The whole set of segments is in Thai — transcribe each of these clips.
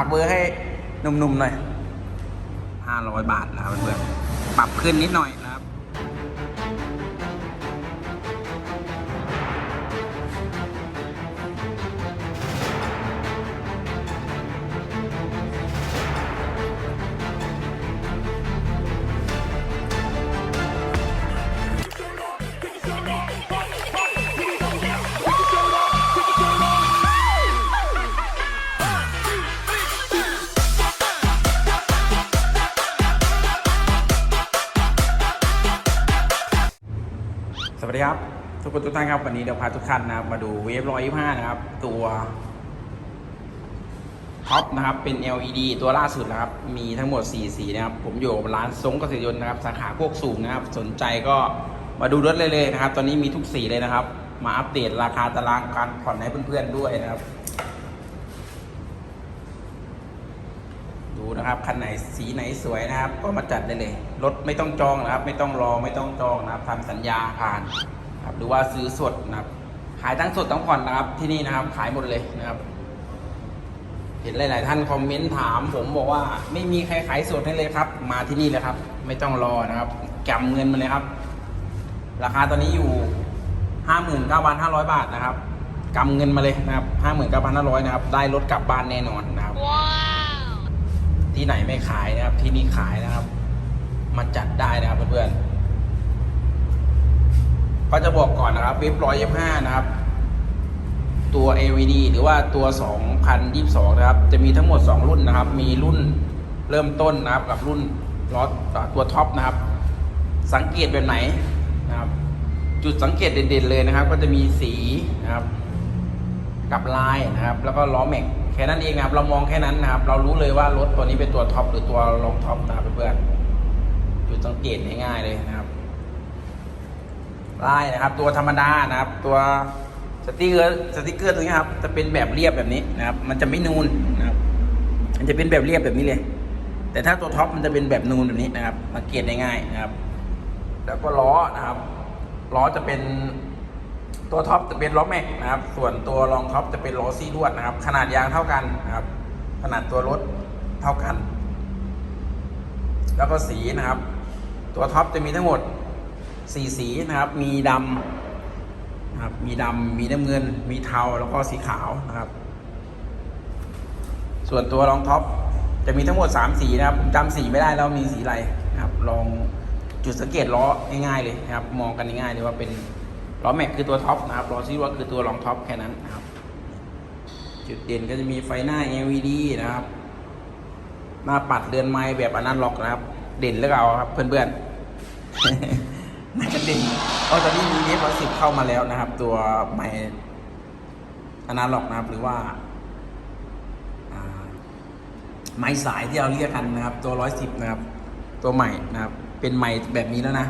ากเบอร์ให้หนุ่มๆหน่อยห้าร้อยบาทนะครับเพื่อนๆปรับขึ้นนิดหน่อย วัสดีครับ ทุกคนทุกท่านครับ วันนี้เดี๋ยวพาทุกท่านนะครับ มาดูเวฟร้อยยี่ห้านะครับ ตัวท็อปนะครับ เป็น LED ตัวล่าสุดนะครับ มีทั้งหมด 4 สีนะครับ ผมอยู่ร้านสงเกษตรยนต์นะครับ สาขาโคกสูงนะครับ สนใจก็มาดูรถเลยเลยนะครับ ตอนนี้มีทุกสีเลยนะครับ มาอัปเดตราคาตารางการผ่อนให้เพื่อนๆด้วยนะครับ นะครับคันไหนสีไหนสวยนะครับ ก็มาจัดได้เลยรถไม่ต้องจองนะครับ ไม่ต้องรอไม่ต้องจองนะครับทำสัญญาผ่านครับหรือว่าซื้อสดนะครับขายทั้งสดทั้งผ่อนนะครับที่นี่นะครับ ขายหมดเลยนะครับ เห็นหลาย ๆ ท่านคอมเมนต์ถาม ผมบอกว่า ไม่มีใครขายสดให้เลยครับ มาที่นี่เลยครับ ไม่ต้องรอนะครับกำเงินมาเลยครับ ราคาตอนนี้อยู่ห้าหมื่นเก้าพันห้าร้อยบาทนะครับกำเงินมาเลยนะครับห้าหมื่นเก้าพันห้าร้อยนะครับ ได้รถกลับบ้านแน่นอนนะครับ ที่ไหนไม่ขายนะครับ ที่นี่ขายนะครับ มาจัดได้นะครับเพื่อนๆก็จะบอกก่อนนะครับเว็บร้อยยี่ห้านะครับ ตัว AVD หรือว่าตัว 2022 นะครับ จะมีทั้งหมด 2 รุ่นนะครับ มีรุ่นเริ่มต้นนะครับ กับรุ่นล้อตัวท็อปนะครับ สังเกตแบบไหนนะครับ จุดสังเกตเด่นๆเลยนะครับ ก็จะมีสีนะครับ กับลายนะครับ แล้วก็ล้อแม็ก ค่นั้นเองนะครับเรามองแค่นั้นนะครับ เรารู้เลยว่ารถตัวนี้เป็นตัวท็อปหรือตัวรองท็อปนะครับเพื่อนๆจุดสังเกตง่ายๆเลยนะครับลายนะครับ ตัวธรรมดานะครับ ตัวสติกเกอร์สติกเกอร์ตัวนี้ครับ จะเป็นแบบเรียบแบบนี้นะครับ มันจะไม่นูนนะครับ มันจะเป็นแบบเรียบแบบนี้เลย แต่ถ้าตัวท็อปมันจะเป็นแบบนูนแบบนี้นะครับสังเกตง่ายๆนะครับ แล้วก็ล้อนะครับล้อจะเป็น ตัวท็อปจะเป็นล้อแม็กนะครับ ส่วนตัวรองท็อปจะเป็นล้อซี่ลวดนะครับ ขนาดยางเท่ากันนะครับ ขนาดตัวรถเท่ากัน แล้วก็สีนะครับ ตัวท็อปจะมีทั้งหมดสีสีนะครับ มีดำนะครับ มีดำมีน้ำเงิน มีเทาแล้วก็สีขาวนะครับ ส่วนตัวรองท็อปจะมีทั้งหมด3สีนะครับผมจำสีไม่ได้แล้วมีสีอะไรนะครับ ลองจุดสังเกตล้อง่ายๆเลยนะครับ มองกันง่ายๆเลยว่าเป็น ล้อแม็กคือตัวท็อปนะครับล้อซีว่าคือตัวรองท็อปแค่นั้นนะครับ จุดเด่นก็จะมีไฟหน้า LED นะครับ หน้าปัดเรือนไม้แบบอนาล็อกนะครับ เด่นแล้วก็เอาครับเพื่อนๆน่าจะเด่นเพราะตอนนี้มีเวฟร้อยสิบเข้ามาแล้วนะครับ ตัวไม้อนาล็อกนะครับ หรือว่าอ่าไม้สายที่เราเรียกกันนะครับ ตัวร้อยสิบนะครับ ตัวใหม่นะครับ เป็นใหม่แบบนี้แล้วนะ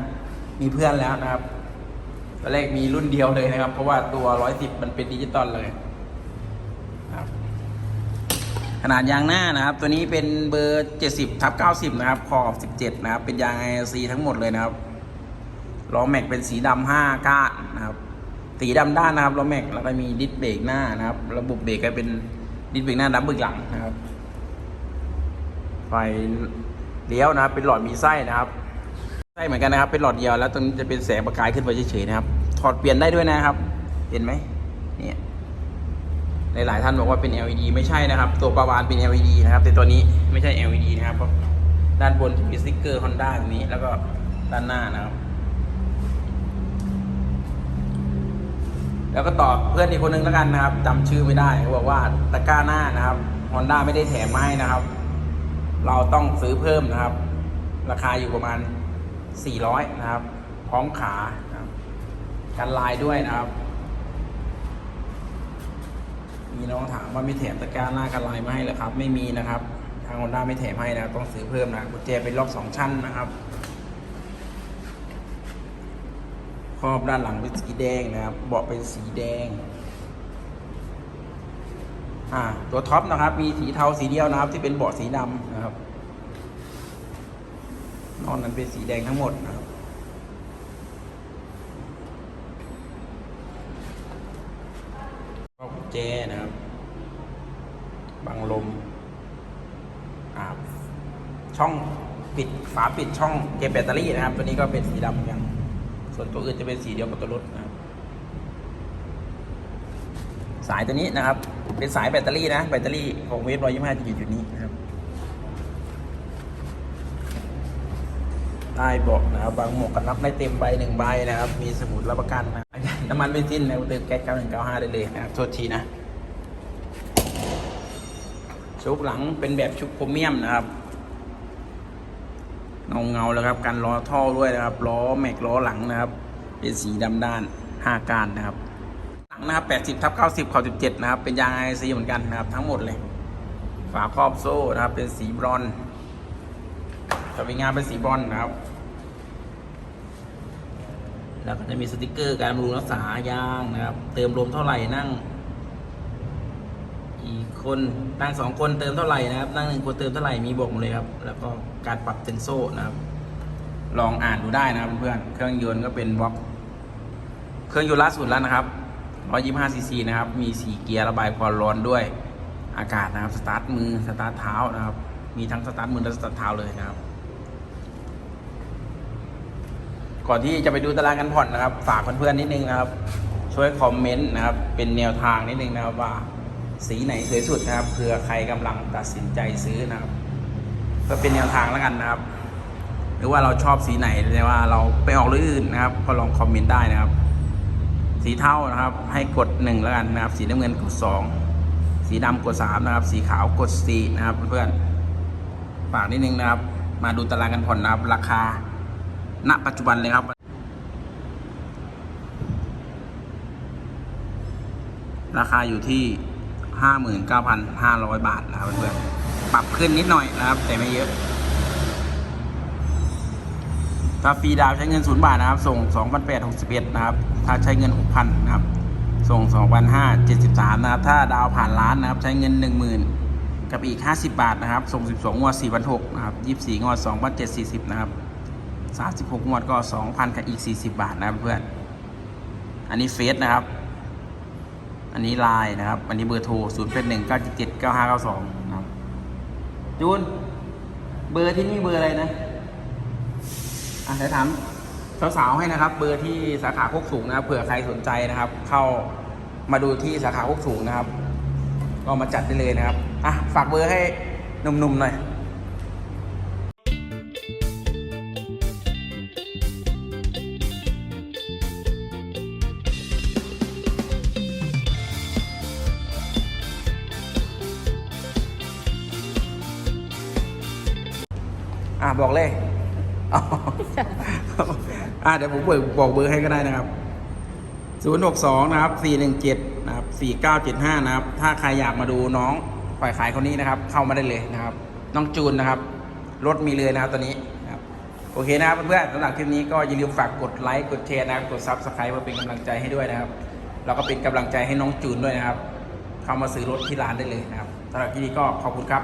มีเพื่อนแล้วนะครับ ตอนแรกมีรุ่นเดียวเลยนะครับ เพราะว่าตัวร้อยสิบมันเป็นดิจิตอลเลยครับขนาดยางหน้านะครับ ตัวนี้เป็นเบอร์เจ็ดสิบทับเก้าสิบนะครับ ขอบสิบเจ็ดนะครับ เป็นยาง IRC ทั้งหมดเลยนะครับล้อแม็กเป็นสีดำห้าก้านนะครับ สีดำด้านนะครับล้อแม็กแล้วก็มีดิสเบรกหน้านะครับ ระบบเบรกก็เป็นดิสเบรกหน้าดับเบิลหลังนะครับ ไฟเลี้ยวนะครับ เป็นหลอดมีไส้นะครับ ไส้เหมือนกันนะครับเป็นหลอดเดียวแล้วตรงนี้จะเป็นแสงประกายขึ้นไปเฉยๆนะครับ ถอดเปลี่ยนได้ด้วยนะครับ เห็นไหมเนี่ยหลายๆท่านบอกว่าเป็น LED ไม่ใช่นะครับ ตัวประวานเป็น LED นะครับ แต่ตัวนี้ไม่ใช่ LED นะครับเพราะด้านบนจะมีสติ๊กเกอร์ Honda ตรงนี้แล้วก็ด้านหน้านะครับ แล้วก็ตอบเพื่อนอีกคนนึงแล้วกันนะครับจำชื่อไม่ได้เขาบอกว่าตะกร้าหน้านะครับ Honda ไม่ได้แถมให้นะครับ เราต้องซื้อเพิ่มนะครับ ราคาอยู่ประมาณ 400 นะครับ พร้อมขาครับกันลายด้วยนะครับ มีน้องถามว่าไม่แถมตะกร้าหน้ากันลายมาให้เหรอครับ ไม่มีนะครับ ทาง Honda ไม่แถมให้นะต้องซื้อเพิ่มนะกุญแจเป็นล็อกสองชั้นนะครับครอบด้านหลังเป็นสีแดงนะครับ เบาะเป็นสีแดง อ่า ตัวท็อปนะครับ มีสีเทาสีเดียวนะครับ ที่เป็นเบาะสีดำนะครับ นอกนั้นเป็นสีแดงทั้งหมดนะครับ ก็กุญแจนะครับ บังลมช่องปิดฝาปิดช่องเก็บแบตเตอรี่นะครับ ตัวนี้ก็เป็นสีดำอนกันส่วนตัวอื่นจะเป็นสีเดียวกับตัวรถนะครับ สายตัวนี้นะครับ เป็นสายแบตเตอรี่นะ แบตเตอรี่ของเวฟร้อยยี่สิบห้าจะอยู่จุดนี้นะครับ ใต้เบาะนะครับบางหมวกกันน็อกได้เต็มใบหนึ่งใบนะครับ มีสมุดรับประกันนะน้ำมันเบนซินนะครับเติมแก๊ส9195 ได้เลยนะครับ โทษทีนะชุบหลังเป็นแบบชุบโครเมียมนะครับ เงาเงาแล้วครับกันล้อท่อด้วยนะครับ ล้อแม็กล้อหลังนะครับ เป็นสีดำด้านห้าการนะครับ หลังนะครับ80ทับ90ขอบ17 นะครับ เป็นยางไอซีเหมือนกันนะครับ ทั้งหมดเลย ฝาครอบโซ่นะครับ เป็นสีบรอนสวิงงานเป็นสีบรอนนะครับ แล้วก็จะมีสติกเกอร์การบำรุงรักษายางนะครับ เติมลมเท่าไหร่นั่ง อีกคนนั่งสองคนเติมเท่าไหร่นะครับ นั่งหนึ่งคนเติมเท่าไหร่มีบอกหมดเลยครับ แล้วก็การปรับเซนโซ่นะครับ ลองอ่านดูได้นะครับเพื่อนๆเครื่องยนต์ก็เป็นบล็อกเครื่องยนต์ล่าสุดแล้วนะครับ125ซีซีนะครับ มี4เกียร์ระบายความร้อนด้วยอากาศนะครับ สตาร์ทมือ สตาร์ทเท้านะครับ มีทั้งสตาร์ทมือและสตาร์ทเท้าเลยนะครับ ก่อนที่จะไปดูตารางการผ่อนนะครับ ฝากเพื่อนๆนิดนึงนะครับ ช่วยคอมเมนต์นะครับ เป็นแนวทางนิดนึงนะครับว่า สีไหนสวยสุดนะครับเผื่อใครกำลังตัดสินใจซื้อนะครับ เพื่อเป็นแนวทางแล้วกันนะครับ หรือว่าเราชอบสีไหนหรือว่าเราไปออกรุ่นอื่นนะครับ ก็ลองคอมเมนต์ได้นะครับ สีเทานะครับ ให้กดหนึ่งแล้วกันนะครับ สีน้ำเงินกดสองสีดำกดสามนะครับ สีขาวกดสี่นะครับเพื่อนๆฝากนิดนึงนะครับ มาดูตารางการผ่อนนะครับราคา ณปัจจุบันเลยครับ ราคาอยู่ที่ 59,500 บาทนะครับเพื่อนปรับขึ้นนิดหน่อยนะครับ แต่ไม่เยอะ ถ้าฟรีดาวใช้เงิน 0 บาทนะครับ ส่ง 2,861 นะครับ ถ้าใช้เงิน 6,000 นะครับ ส่ง 2,573 นะครับ ถ้าดาวผ่านร้านนะครับ ใช้เงิน 10,000 กับอีก 50 บาทนะครับ ส่ง 12งวด4,600นะครับ 24งวด2,740 นะครับ 36งวดก็ 2,000กับอีก 40 บาทนะครับเพื่อน อันนี้เฟซนะครับ อันนี้ไลน์นะครับ อันนี้เบอร์โทร0 8 1 9 7 7 9 5 9 2นะครับจูน เบอร์ที่นี่เบอร์อะไรนะ อะเดี๋ยวถามสาวๆให้นะครับ เบอร์ที่สาขาโคกสูงนะครับ เผื่อใครสนใจนะครับ เข้ามาดูที่สาขาโคกสูงนะครับ ก็มาจัดได้เลยนะครับ อะ ฝากเบอร์ให้หนุ่มๆหน่อย อะบอกเลยอ๋ออะเดี๋ยวผมเบิกบอกเบอร์ให้ก็ได้นะครับ 062 นะครับ 417 นะครับ 4975 นะครับ ถ้าใครอยากมาดูน้องฝ่ายขายคนนี้นะครับ เข้ามาได้เลยนะครับ น้องจูนนะครับ รถมีเลยนะครับตอนนี้นะครับ โอเคนะครับเพื่อนๆสำหรับคลิปนี้ก็อย่าลืมฝากกดไลค์ กดแชร์นะครับ กดซับสไครป์เพื่อเป็นกำลังใจให้ด้วยนะครับ แล้วก็เป็นกำลังใจให้น้องจูนด้วยนะครับ เข้ามาซื้อรถที่ร้านได้เลยนะครับสำหรับคลิปนี้ก็ขอบคุณครับ